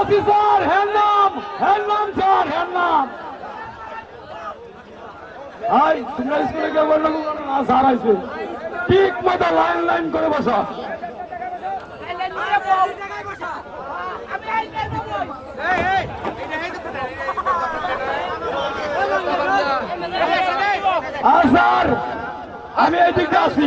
আছি, স্যার। হ্যার নাম। হ্যার স্যার। হ্যার নাম। আই, তোমরা স্কুলে কেউ বলল, না স্যার আইছে। ঠিক মতো লাইন লাইন করে বসা। আর, স্যার, আমি আছি hello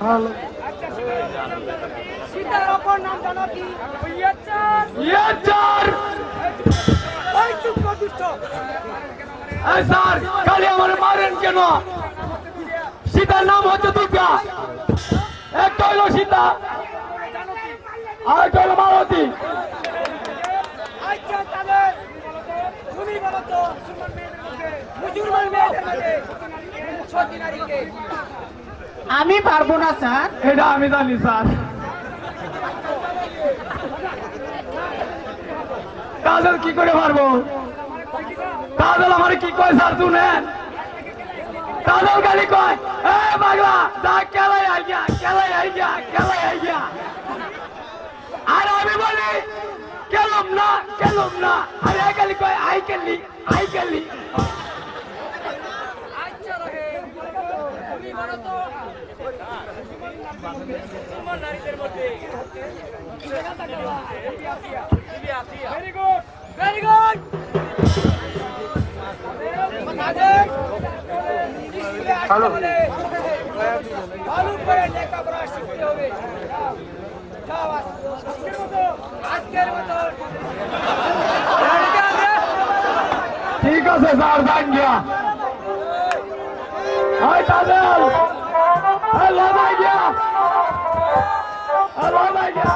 hello সীতার অপর নাম জানো কি? ইয়াচ্চার ইয়ে স্যার খালি আমার মারেন কেন? সীতার নাম হচ্ছে দুর্গা একটা হলো সীতা আর একটা হলো মালতী আমি পারব না স্যার। এটা আমি জানি স্যার। কাজল কি করে পারব? কাজল আমার কি কয় স্যার শুনেন? কাজল খালি কয়, এ পাগলা যা খেলাই আইয়া খেলাই আইয়া খেলাই আইয়া আর আমি বলি কেলম না কেলম না। আর এ খালি কয়, আই খেলি, আই মধ্যে ভেরি গুড ভেরি গুড মতো ঠিক আছে স্যার যান গিয়া হাই তাদের হ্যালো ভাই গিয়া হ্যালো ভাই গিয়া